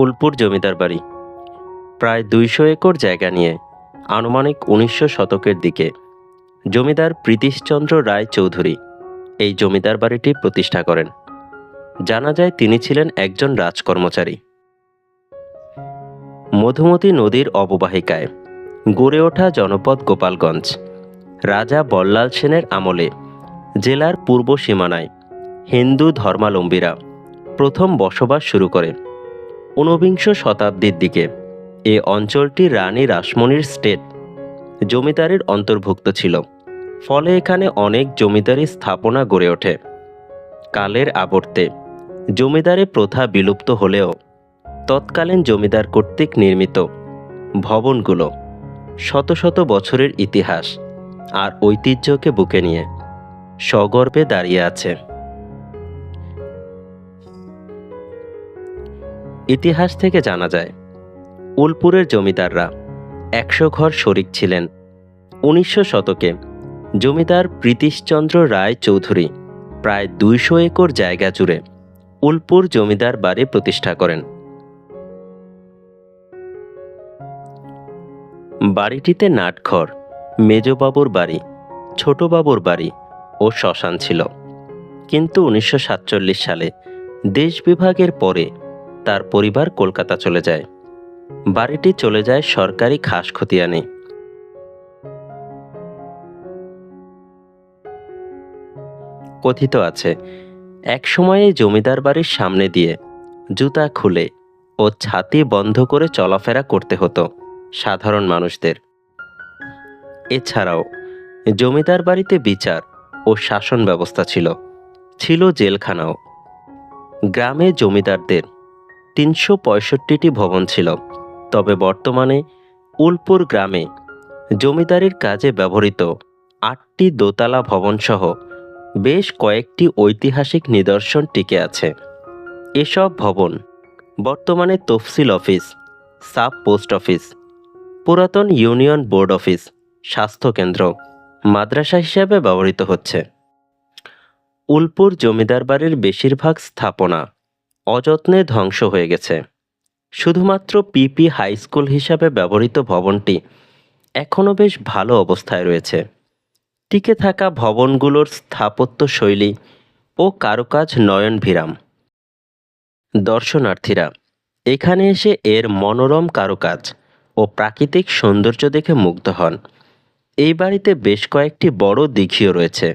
উলপুর জমিদার বাড়ি। প্রায় দুইশো একর জায়গা নিয়ে, আনুমানিক উনিশশো শতকের দিকে, জমিদার প্রীতিশচন্দ্র রায় চৌধুরী এই জমিদার বাড়িটি প্রতিষ্ঠা করেন। জানা যায় তিনি ছিলেন একজন রাজকর্মচারী। মধুমতি নদীর অববাহিকায় গড়ে ওঠা জনপদ গোপালগঞ্জ, রাজা বল্লাল সেনের আমলে জেলার পূর্ব সীমানায় হিন্দু ধর্মালম্বীরা প্রথম বসবাস শুরু করে। ঊনবিংশ শতাব্দীর দিকে, এ অঞ্চলটি রানী রাসমণির স্টেট জমিদারের অন্তর্ভুক্ত ছিল। ফলে এখানে অনেক জমিদারি স্থাপনা গড়ে ওঠে। কালের আবর্তে, জমিদারি প্রথা বিলুপ্ত হলেও তৎকালীন জমিদার কর্তৃক নির্মিত ভবনগুলো শত শত বছরের ইতিহাস আর ঐতিহ্যকে বুকে নিয়ে সগর্বে দাঁড়িয়ে আছে। ইতিহাস থেকে জানা যায়, উলপুরের জমিদাররা একশো ঘর শরিক ছিলেন। উনিশশো শতকে জমিদার প্রীতিশচন্দ্র রায় চৌধুরী প্রায় দুইশো একর জায়গা জুড়ে উলপুর জমিদার বাড়ি প্রতিষ্ঠা করেন। বাড়িটিতে নাটঘর, মেজবাবুর বাড়ি, ছোটবাবুর বাড়ি ও শ্মশান ছিল। কিন্তু উনিশশো সাতচল্লিশ সালে দেশ বিভাগের পরে তার পরিবার কলকাতা চলে যায়। বাড়িটি চলে যায় সরকারি খাস খতিয়ানে। কথিত আছে, এক সময়ে জমিদার বাড়ির সামনে দিয়ে জুতা খুলে ও ছাতি বন্ধ করে চলাফেরা করতে হতো সাধারণ মানুষদের। এছাড়াও জমিদার বাড়িতে বিচার ও শাসন ব্যবস্থা ছিল ছিল জেলখানাও। গ্রামে জমিদারদের তিনশো পঁয়ষট্টিটি ভবন ছিল। তবে বর্তমানে উলপুর গ্রামে জমিদারির কাজে ব্যবহৃত আটটি দোতলা ভবনসহ বেশ কয়েকটি ঐতিহাসিক নিদর্শন টিকে আছে। এসব ভবন বর্তমানে তফসিল অফিস, সাব পোস্ট অফিস, পুরাতন ইউনিয়ন বোর্ড অফিস স্বাস্থ্যকেন্দ্র মাদ্রাসা হিসাবে ব্যবহৃত হচ্ছে। উলপুর জমিদার বাড়ির বেশিরভাগ স্থাপনা অযত্নে ধ্বংস হয়ে গেছে। শুধুমাত্র পিপি হাই স্কুল হিসাবে ব্যবহৃত ভবনটি এখনও বেশ ভালো অবস্থায় রয়েছে। টিকে থাকা ভবনগুলোর স্থাপত্য শৈলী ও কারুকাজ নয়নভিরাম। দর্শনার্থীরা, এখানে এসে এর মনোরম কারুকাজ ও প্রাকৃতিক সৌন্দর্য দেখে মুগ্ধ হন। এই বাড়িতে বেশ কয়েকটি বড় দিঘিও রয়েছে।